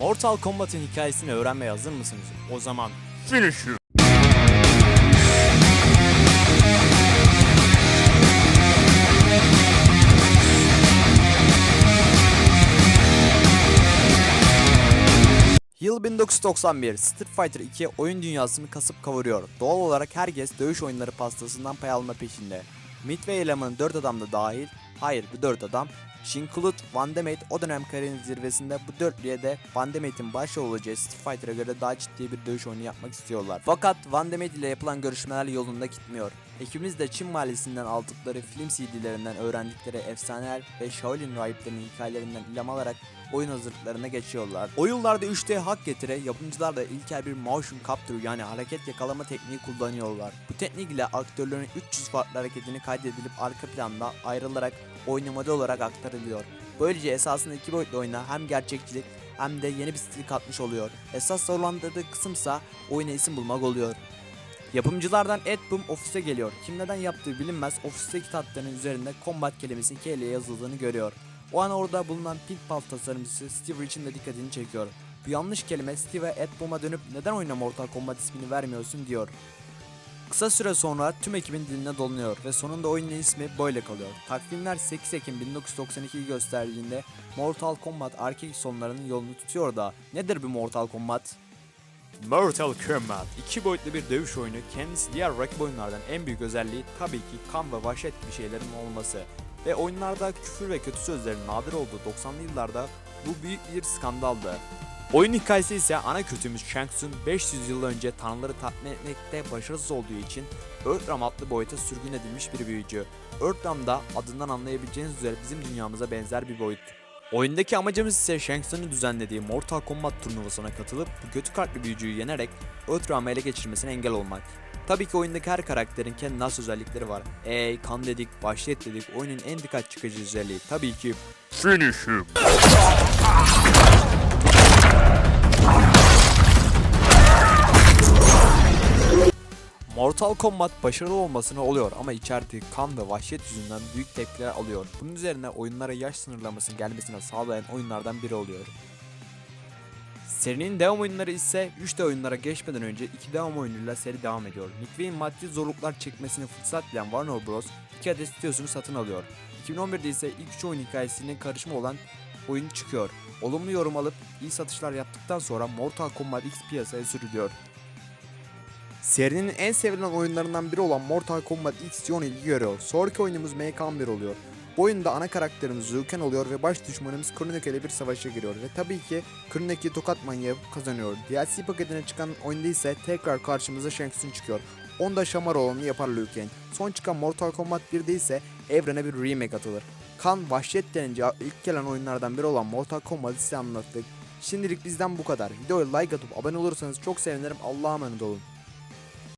Mortal Kombat'ın hikayesini öğrenmeye hazır mısınız? O zaman Finish you. Yıl 1991, Street Fighter 2 oyun dünyasını kasıp kavuruyor. Doğal olarak herkes dövüş oyunları pastasından pay alma peşinde. Midway elemanı 4 adam da dahil, hayır bu 4 adam, Shin-Kulut, Van Damme o dönem kariyerinin zirvesinde bu dörtlüye de Van Damme'in başrol olacağı Street Fighter'a göre daha ciddi bir dövüş oyunu yapmak istiyorlar. Fakat Van Damme ile yapılan görüşmeler yolunda gitmiyor. Ekibimiz de Çin mahallesinden aldıkları film CD'lerinden öğrendikleri efsaneler ve Shaolin rahiplerinin hikayelerinden ilham alarak oyun hazırlıklarına geçiyorlar. O yıllarda 3D hak getire yapımcılar da ilkel bir motion capture yani hareket yakalama tekniği kullanıyorlar. Bu teknik ile aktörlerin 300 farklı hareketini kaydedilip arka planda ayrılarak oyuna model olarak aktarılıyor. Böylece esasında iki boyutlu oyuna hem gerçekçilik hem de yeni bir stil katmış oluyor. Esas zorlandığı kısımsa oyuna isim bulmak oluyor. Yapımcılardan Ed Boon ofise geliyor. Kim neden yaptığı bilinmez ofisteki tahtların üzerinde combat kelimesi K yazıldığını görüyor. O an orada bulunan Pink Puff tasarımcısı Steve Rich'in de dikkatini çekiyor. Bu yanlış kelime Steve'e Ed Boon'a dönüp neden oyuna Mortal Kombat ismini vermiyorsun diyor. Kısa süre sonra tüm ekibin diline dolunuyor ve sonunda oyunun ismi böyle kalıyor. Takvimler 8 Ekim 1992'yi gösterdiğinde Mortal Kombat arcade sonlarının yolunu tutuyor da nedir bu Mortal Kombat? Mortal Kombat iki boyutlu bir dövüş oyunu kendisi diğer rakip oyunlardan en büyük özelliği tabii ki kan ve vahşet gibi şeylerin olması. Ve oyunlarda küfür ve kötü sözlerin nadir olduğu 90'lı yıllarda bu büyük bir skandaldı. Oyun hikayesi ise ana kötümüz Shang Tsung 500 yıl önce tanrıları tatmin etmekte başarısız olduğu için Earthrealm adlı boyuta sürgün edilmiş bir büyücü. Earthrealm da adından anlayabileceğiniz üzere bizim dünyamıza benzer bir boyut. Oyundaki amacımız ise Shang Tsung'un düzenlediği Mortal Kombat turnuvasına katılıp bu kötü kalpli büyücüyü yenerek Earthrealm'ı ele geçirmesine engel olmak. Tabii ki oyundaki her karakterin kendine has özellikleri var. Ey kan dedik, vahşet dedik, oyunun en dikkat çıkıcı özelliği tabii ki Finish him. Mortal Kombat başarılı olmasına oluyor ama içerdiği kan ve vahşet yüzünden büyük tepkiler alıyor. Bunun üzerine oyunlara yaş sınırlamasının gelmesine sağlayan oyunlardan biri oluyor. Serinin devam oyunları ise 3D oyunlara geçmeden önce 2 devam oyunuyla seri devam ediyor. Midway'in maddi zorluklar çekmesini fırsat bilen Warner Bros. 2 adet stüdyosunu satın alıyor. 2011'de ise ilk 3 oyun hikayesinin karışımı olan oyun çıkıyor. Olumlu yorum alıp iyi satışlar yaptıktan sonra Mortal Kombat X piyasaya sürülüyor. Serinin en sevilen oyunlarından biri olan Mortal Kombat X yoğun ilgi görüyor. Sonraki oyunumuz MK11 oluyor. Bu oyunda ana karakterimiz Zuken oluyor ve baş düşmanımız Kronika ile bir savaşa giriyor ve tabii ki Kronika'yı tokat manyağı kazanıyor. DLC paketine çıkan oyunda ise tekrar karşımıza Shang Tsung çıkıyor. Onda şamar olanı yapar Liu Kang. Son çıkan Mortal Kombat 1'de ise evrene bir remake atılır. Kan vahşet denince ilk gelen oyunlardan biri olan Mortal Kombat'ı size anlattık. Şimdilik bizden bu kadar. Videoya like atıp abone olursanız çok sevinirim. Allah'a emanet olun.